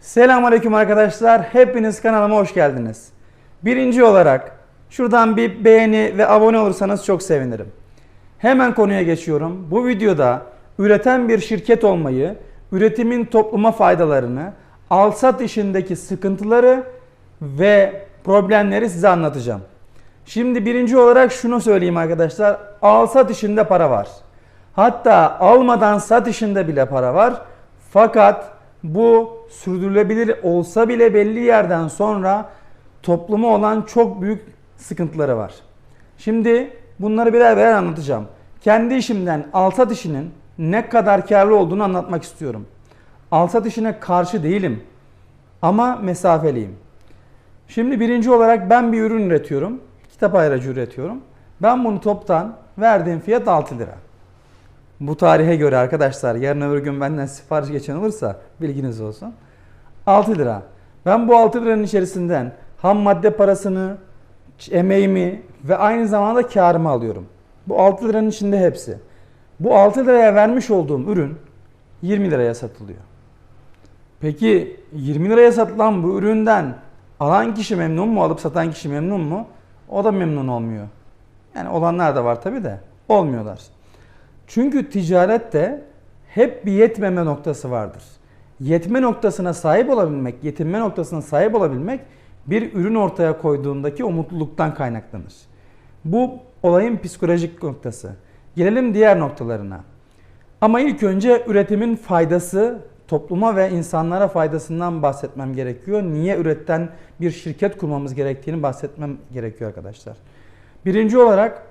Selamünaleyküm arkadaşlar. Hepiniz kanalıma hoş geldiniz. Birinci olarak şuradan bir beğeni ve abone olursanız çok sevinirim. Hemen konuya geçiyorum. Bu videoda üreten bir şirket olmayı, üretimin topluma faydalarını, alsat işindeki sıkıntıları ve problemleri size anlatacağım. Şimdi birinci olarak şunu söyleyeyim arkadaşlar. Alsat işinde para var. Hatta almadan sat işinde bile para var. Fakat bu sürdürülebilir olsa bile belli yerden sonra topluma olan çok büyük sıkıntıları var. Şimdi bunları birer birer anlatacağım. Kendi işimden alsat işinin ne kadar karlı olduğunu anlatmak istiyorum. Alsat işine karşı değilim ama mesafeliyim. Şimdi birinci olarak ben bir ürün üretiyorum. Kitap ayracı üretiyorum. Ben bunu toptan verdiğim fiyat 6 lira. Bu tarihe göre arkadaşlar yarın öbür gün benden sipariş geçen olursa bilginiz olsun. 6 lira. Ben bu 6 liranın içerisinden ham madde parasını, emeğimi ve aynı zamanda karımı alıyorum. Bu 6 liranın içinde hepsi. Bu 6 liraya vermiş olduğum ürün 20 liraya satılıyor. Peki 20 liraya satılan bu üründen alan kişi memnun mu, alıp satan kişi memnun mu? O da memnun olmuyor. Yani olanlar da var tabi de olmuyorlar. Çünkü ticarette hep bir yetmeme noktası vardır. Yetme noktasına sahip olabilmek, yetinme noktasına sahip olabilmek bir ürün ortaya koyduğundaki o mutluluktan kaynaklanır. Bu olayın psikolojik noktası. Gelelim diğer noktalarına. Ama ilk önce üretimin faydası, topluma ve insanlara faydasından bahsetmem gerekiyor. Niye üretten bir şirket kurmamız gerektiğini bahsetmem gerekiyor arkadaşlar. Birinci olarak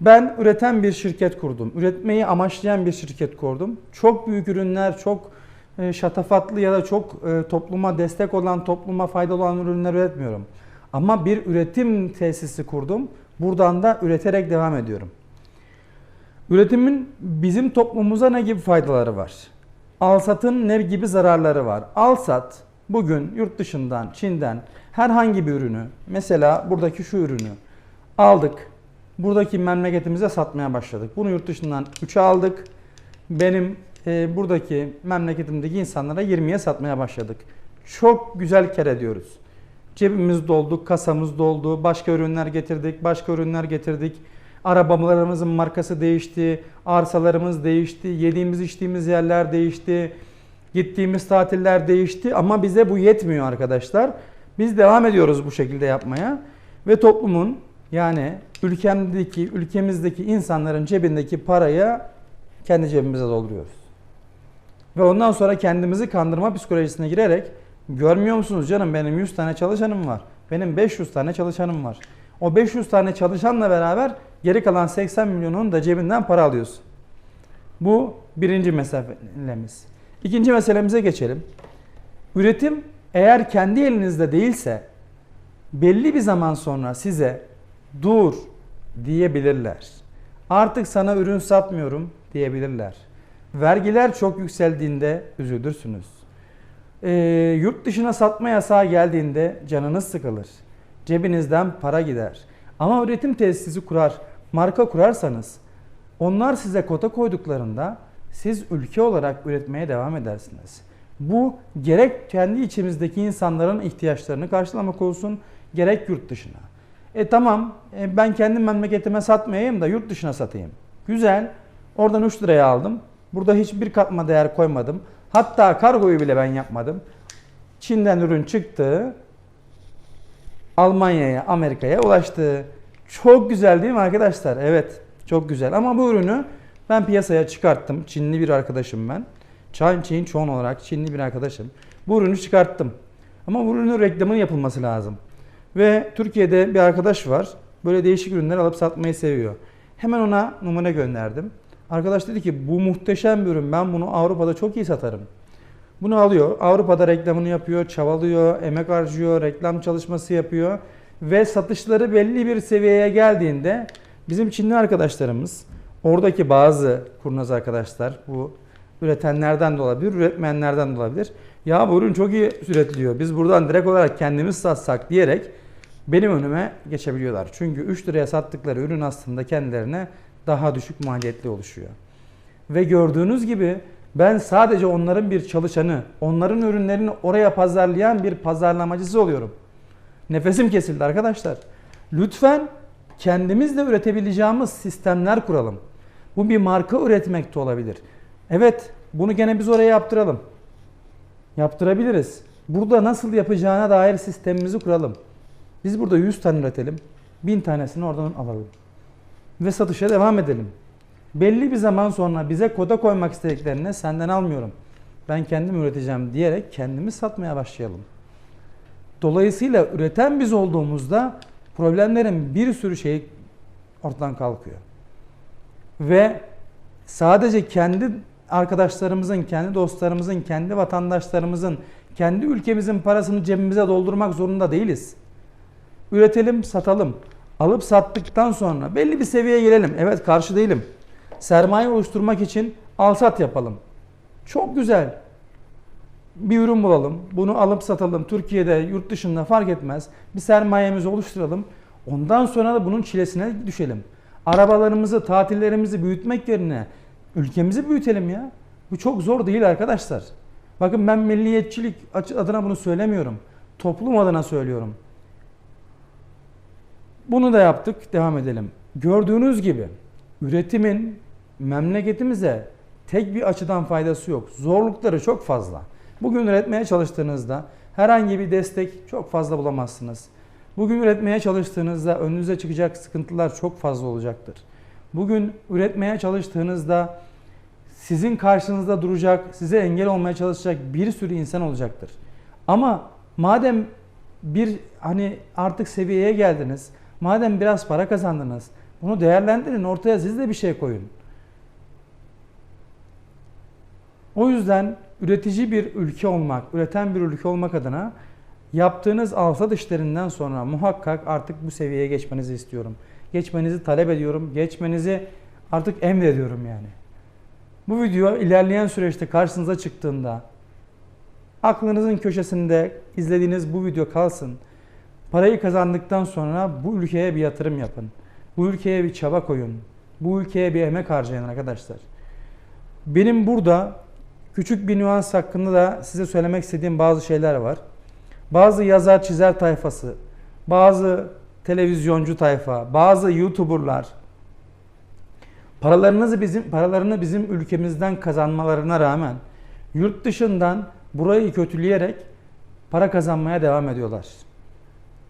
ben üreten bir şirket kurdum. Üretmeyi amaçlayan bir şirket kurdum. Çok büyük ürünler, çok e, şatafatlı ya da çok e, topluma destek olan, topluma faydalı olan ürünler üretmiyorum. Ama bir üretim tesisi kurdum. Buradan da üreterek devam ediyorum. Üretimin bizim toplumumuza ne gibi faydaları var? Alsat'ın ne gibi zararları var? Alsat bugün yurt dışından, Çin'den herhangi bir ürünü, mesela buradaki şu ürünü aldık. Buradaki memleketimize satmaya başladık. Bunu yurt dışından 3'e aldık. Benim e, buradaki memleketimdeki insanlara 20'ye satmaya başladık. Çok güzel kar ediyoruz. Cebimiz doldu, kasamız doldu, başka ürünler getirdik, başka ürünler getirdik. Arabalarımızın markası değişti, arsalarımız değişti, yediğimiz içtiğimiz yerler değişti, gittiğimiz tatiller değişti ama bize bu yetmiyor arkadaşlar. Biz devam ediyoruz bu şekilde yapmaya ve toplumun yani ülkemdeki, ülkemizdeki insanların cebindeki parayı kendi cebimize dolduruyoruz. Ve ondan sonra kendimizi kandırma psikolojisine girerek görmüyor musunuz canım benim 100 tane çalışanım var. Benim 500 tane çalışanım var. O 500 tane çalışanla beraber geri kalan 80 milyonun da cebinden para alıyorsun. Bu birinci meselemiz. İkinci meselemize geçelim. Üretim eğer kendi elinizde değilse belli bir zaman sonra size dur diyebilirler. Artık sana ürün satmıyorum diyebilirler. Vergiler çok yükseldiğinde üzülürsünüz. Ee, yurt dışına satma yasağı geldiğinde canınız sıkılır. Cebinizden para gider. Ama üretim tesisi kurar, marka kurarsanız onlar size kota koyduklarında siz ülke olarak üretmeye devam edersiniz. Bu gerek kendi içimizdeki insanların ihtiyaçlarını karşılamak olsun, gerek yurt dışına. E tamam e, ben kendi memleketime satmayayım da yurt dışına satayım. Güzel. Oradan 3 liraya aldım. Burada hiçbir katma değer koymadım. Hatta kargoyu bile ben yapmadım. Çin'den ürün çıktı. Almanya'ya, Amerika'ya ulaştı. Çok güzel değil mi arkadaşlar? Evet, çok güzel. Ama bu ürünü ben piyasaya çıkarttım. Çinli bir arkadaşım ben. Çin Çin çoğun olarak Çinli bir arkadaşım. Bu ürünü çıkarttım. Ama bu ürünün reklamının yapılması lazım. Ve Türkiye'de bir arkadaş var. Böyle değişik ürünler alıp satmayı seviyor. Hemen ona numune gönderdim. Arkadaş dedi ki bu muhteşem bir ürün. Ben bunu Avrupa'da çok iyi satarım. Bunu alıyor. Avrupa'da reklamını yapıyor, çabalıyor, emek harcıyor, reklam çalışması yapıyor. Ve satışları belli bir seviyeye geldiğinde bizim Çinli arkadaşlarımız, oradaki bazı kurnaz arkadaşlar, bu üretenlerden de olabilir, üretmeyenlerden de olabilir. Ya bu ürün çok iyi üretiliyor. Biz buradan direkt olarak kendimiz satsak diyerek benim önüme geçebiliyorlar. Çünkü 3 liraya sattıkları ürün aslında kendilerine daha düşük maliyetli oluşuyor. Ve gördüğünüz gibi Ben sadece onların bir çalışanı, onların ürünlerini oraya pazarlayan bir pazarlamacısı oluyorum. Nefesim kesildi arkadaşlar. Lütfen kendimiz de üretebileceğimiz sistemler kuralım. Bu bir marka üretmek de olabilir. Evet, bunu gene biz oraya yaptıralım. Yaptırabiliriz. Burada nasıl yapacağına dair sistemimizi kuralım. Biz burada 100 tane üretelim. 1000 tanesini oradan alalım. Ve satışa devam edelim. Belli bir zaman sonra bize koda koymak istediklerini senden almıyorum. Ben kendim üreteceğim diyerek kendimiz satmaya başlayalım. Dolayısıyla üreten biz olduğumuzda problemlerin bir sürü şey ortadan kalkıyor. Ve sadece kendi arkadaşlarımızın, kendi dostlarımızın, kendi vatandaşlarımızın, kendi ülkemizin parasını cebimize doldurmak zorunda değiliz. Üretelim, satalım. Alıp sattıktan sonra belli bir seviyeye gelelim. Evet karşı değilim. Sermaye oluşturmak için al sat yapalım. Çok güzel. Bir ürün bulalım. Bunu alıp satalım. Türkiye'de, yurt dışında fark etmez. Bir sermayemizi oluşturalım. Ondan sonra da bunun çilesine düşelim. Arabalarımızı, tatillerimizi büyütmek yerine ülkemizi büyütelim ya. Bu çok zor değil arkadaşlar. Bakın ben milliyetçilik adına bunu söylemiyorum. Toplum adına söylüyorum. Bunu da yaptık. Devam edelim. Gördüğünüz gibi üretimin memleketimize tek bir açıdan faydası yok. Zorlukları çok fazla. Bugün üretmeye çalıştığınızda herhangi bir destek çok fazla bulamazsınız. Bugün üretmeye çalıştığınızda önünüze çıkacak sıkıntılar çok fazla olacaktır. Bugün üretmeye çalıştığınızda sizin karşınızda duracak, size engel olmaya çalışacak bir sürü insan olacaktır. Ama madem bir hani artık seviyeye geldiniz, madem biraz para kazandınız, bunu değerlendirin, ortaya siz de bir şey koyun. O yüzden üretici bir ülke olmak, üreten bir ülke olmak adına yaptığınız alsat işlerinden sonra muhakkak artık bu seviyeye geçmenizi istiyorum. Geçmenizi talep ediyorum. Geçmenizi artık emrediyorum yani. Bu video ilerleyen süreçte karşınıza çıktığında aklınızın köşesinde izlediğiniz bu video kalsın. Parayı kazandıktan sonra bu ülkeye bir yatırım yapın. Bu ülkeye bir çaba koyun. Bu ülkeye bir emek harcayın arkadaşlar. Benim burada küçük bir nüans hakkında da size söylemek istediğim bazı şeyler var. Bazı yazar çizer tayfası, bazı televizyoncu tayfa, bazı YouTuber'lar paralarınızı bizim paralarını bizim ülkemizden kazanmalarına rağmen yurt dışından burayı kötüleyerek para kazanmaya devam ediyorlar.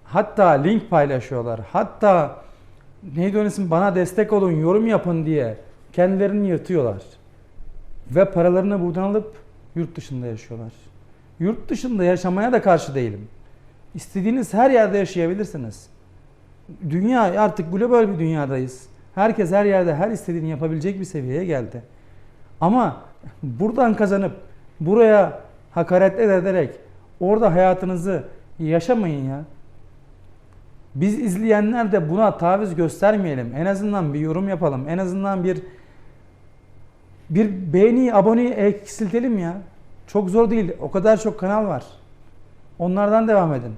Hatta link paylaşıyorlar. Hatta neydi onun bana destek olun, yorum yapın diye kendilerini yırtıyorlar. Ve paralarını buradan alıp yurt dışında yaşıyorlar. Yurt dışında yaşamaya da karşı değilim. İstediğiniz her yerde yaşayabilirsiniz. Dünya artık global bir dünyadayız. Herkes her yerde her istediğini yapabilecek bir seviyeye geldi. Ama buradan kazanıp buraya hakaret ederek orada hayatınızı yaşamayın ya. Biz izleyenler de buna taviz göstermeyelim. En azından bir yorum yapalım. En azından bir bir beğeni, aboneyi eksiltelim ya. Çok zor değil. O kadar çok kanal var. Onlardan devam edin.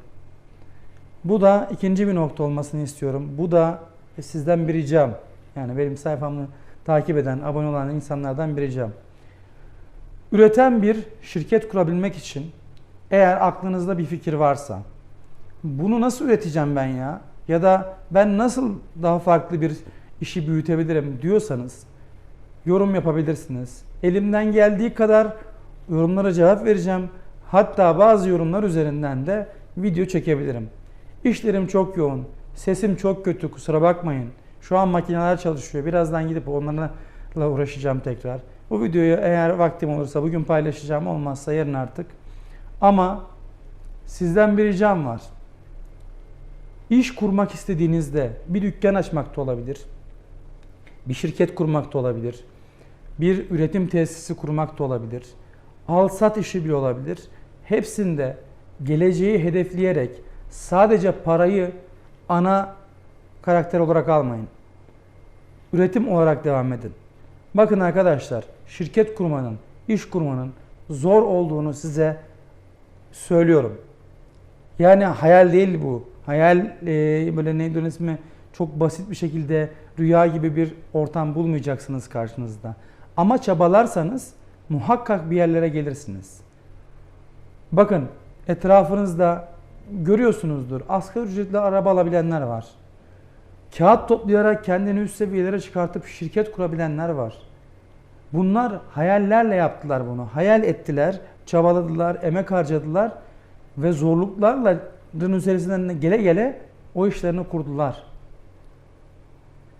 Bu da ikinci bir nokta olmasını istiyorum. Bu da sizden bir ricam. Yani benim sayfamı takip eden, abone olan insanlardan bir ricam. Üreten bir şirket kurabilmek için eğer aklınızda bir fikir varsa bunu nasıl üreteceğim ben ya? Ya da ben nasıl daha farklı bir işi büyütebilirim diyorsanız yorum yapabilirsiniz. Elimden geldiği kadar yorumlara cevap vereceğim. Hatta bazı yorumlar üzerinden de video çekebilirim. İşlerim çok yoğun. Sesim çok kötü kusura bakmayın. Şu an makineler çalışıyor. Birazdan gidip onlarla uğraşacağım tekrar. Bu videoyu eğer vaktim olursa bugün paylaşacağım. Olmazsa yarın artık. Ama sizden bir ricam var. İş kurmak istediğinizde bir dükkan açmak da olabilir. Bir şirket kurmak da olabilir. Bir üretim tesisi kurmak da olabilir. Al sat işi bile olabilir. Hepsinde geleceği hedefleyerek sadece parayı ana karakter olarak almayın. Üretim olarak devam edin. Bakın arkadaşlar, şirket kurmanın, iş kurmanın zor olduğunu size söylüyorum. Yani hayal değil bu. Hayal e, böyle neydi onun ismi çok basit bir şekilde rüya gibi bir ortam bulmayacaksınız karşınızda. Ama çabalarsanız muhakkak bir yerlere gelirsiniz. Bakın etrafınızda görüyorsunuzdur. Asgari ücretli araba alabilenler var. Kağıt toplayarak kendini üst seviyelere çıkartıp şirket kurabilenler var. Bunlar hayallerle yaptılar bunu. Hayal ettiler, çabaladılar, emek harcadılar ve zorluklarla üzerisinden gele gele o işlerini kurdular.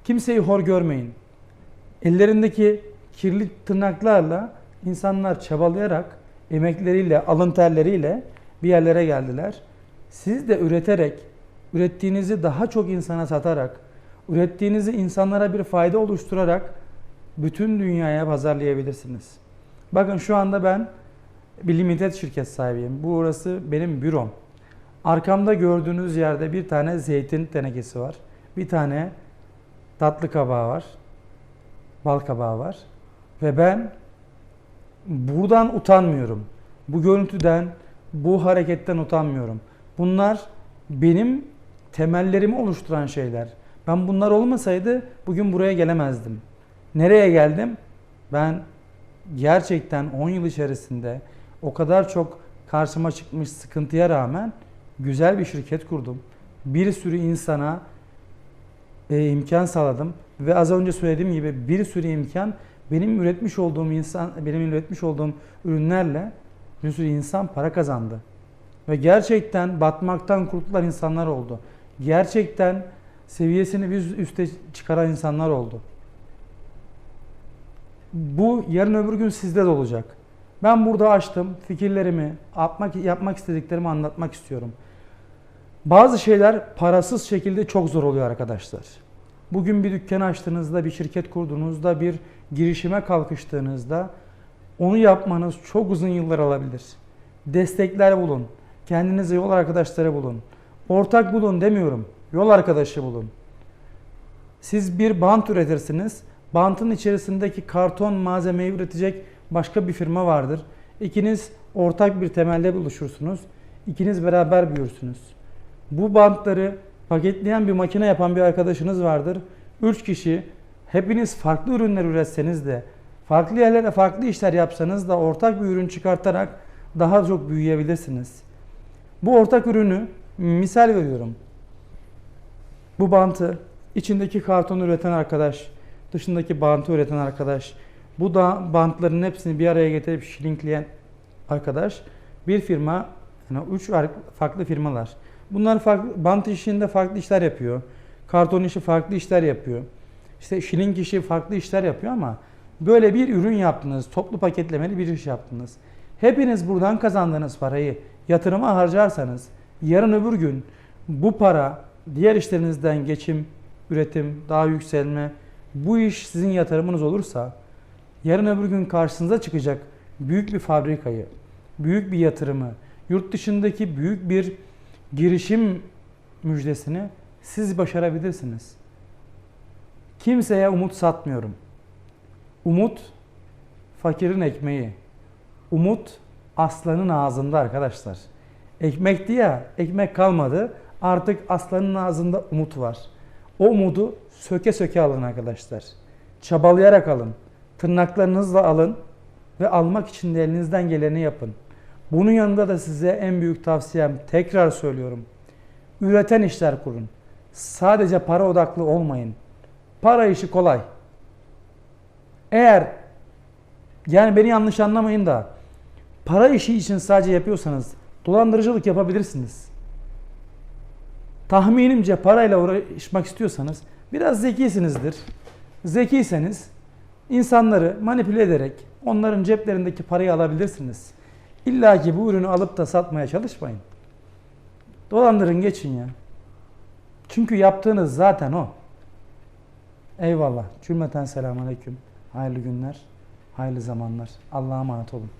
Kimseyi hor görmeyin. Ellerindeki kirli tırnaklarla insanlar çabalayarak, emekleriyle, alın terleriyle bir yerlere geldiler. Siz de üreterek, ürettiğinizi daha çok insana satarak, ürettiğinizi insanlara bir fayda oluşturarak bütün dünyaya pazarlayabilirsiniz. Bakın şu anda ben bir limited şirket sahibiyim. Bu orası benim bürom. Arkamda gördüğünüz yerde bir tane zeytin tenekesi var. Bir tane tatlı kabağı var. Bal kabağı var. Ve ben buradan utanmıyorum. Bu görüntüden, bu hareketten utanmıyorum. Bunlar benim temellerimi oluşturan şeyler. Ben bunlar olmasaydı bugün buraya gelemezdim. Nereye geldim? Ben gerçekten 10 yıl içerisinde o kadar çok karşıma çıkmış sıkıntıya rağmen güzel bir şirket kurdum. Bir sürü insana e, imkan sağladım ve az önce söylediğim gibi bir sürü imkan benim üretmiş olduğum insan benim üretmiş olduğum ürünlerle bir sürü insan para kazandı. Ve gerçekten batmaktan kurtulan insanlar oldu. Gerçekten seviyesini bir üste çıkaran insanlar oldu. Bu yarın öbür gün sizde de olacak. Ben burada açtım fikirlerimi, yapmak, yapmak istediklerimi anlatmak istiyorum. Bazı şeyler parasız şekilde çok zor oluyor arkadaşlar. Bugün bir dükkan açtığınızda, bir şirket kurduğunuzda, bir girişime kalkıştığınızda onu yapmanız çok uzun yıllar alabilir. Destekler bulun. Kendinize yol arkadaşları bulun. Ortak bulun demiyorum. Yol arkadaşı bulun. Siz bir bant üretirsiniz. Bantın içerisindeki karton malzemeyi üretecek başka bir firma vardır. İkiniz ortak bir temelde buluşursunuz. İkiniz beraber büyürsünüz. Bu bantları paketleyen bir makine yapan bir arkadaşınız vardır. Üç kişi hepiniz farklı ürünler üretseniz de farklı yerlerde farklı işler yapsanız da ortak bir ürün çıkartarak daha çok büyüyebilirsiniz. Bu ortak ürünü misal veriyorum. Bu bantı içindeki kartonu üreten arkadaş, dışındaki bantı üreten arkadaş, bu da bantların hepsini bir araya getirip şilinkleyen arkadaş bir firma, yani üç farklı firmalar. Bunlar farklı, bant işinde farklı işler yapıyor. Karton işi farklı işler yapıyor. İşte şilink işi farklı işler yapıyor ama böyle bir ürün yaptınız, toplu paketlemeli bir iş yaptınız. Hepiniz buradan kazandığınız parayı yatırıma harcarsanız yarın öbür gün bu para diğer işlerinizden geçim, üretim, daha yükselme bu iş sizin yatırımınız olursa yarın öbür gün karşınıza çıkacak büyük bir fabrikayı, büyük bir yatırımı, yurt dışındaki büyük bir girişim müjdesini siz başarabilirsiniz. Kimseye umut satmıyorum. Umut fakirin ekmeği. Umut aslanın ağzında arkadaşlar. Ekmekti ya, ekmek kalmadı. Artık aslanın ağzında umut var. O umudu söke söke alın arkadaşlar. Çabalayarak alın. Tırnaklarınızla alın ve almak için de elinizden geleni yapın. Bunun yanında da size en büyük tavsiyem tekrar söylüyorum. Üreten işler kurun. Sadece para odaklı olmayın. Para işi kolay. Eğer yani beni yanlış anlamayın da para işi için sadece yapıyorsanız dolandırıcılık yapabilirsiniz. Tahminimce parayla uğraşmak istiyorsanız biraz zekisinizdir. Zekiyseniz insanları manipüle ederek onların ceplerindeki parayı alabilirsiniz. İlla ki bu ürünü alıp da satmaya çalışmayın. Dolandırın geçin ya. Çünkü yaptığınız zaten o. Eyvallah. Cümleten selamun aleyküm. Hayırlı günler, hayırlı zamanlar. Allah'a emanet olun.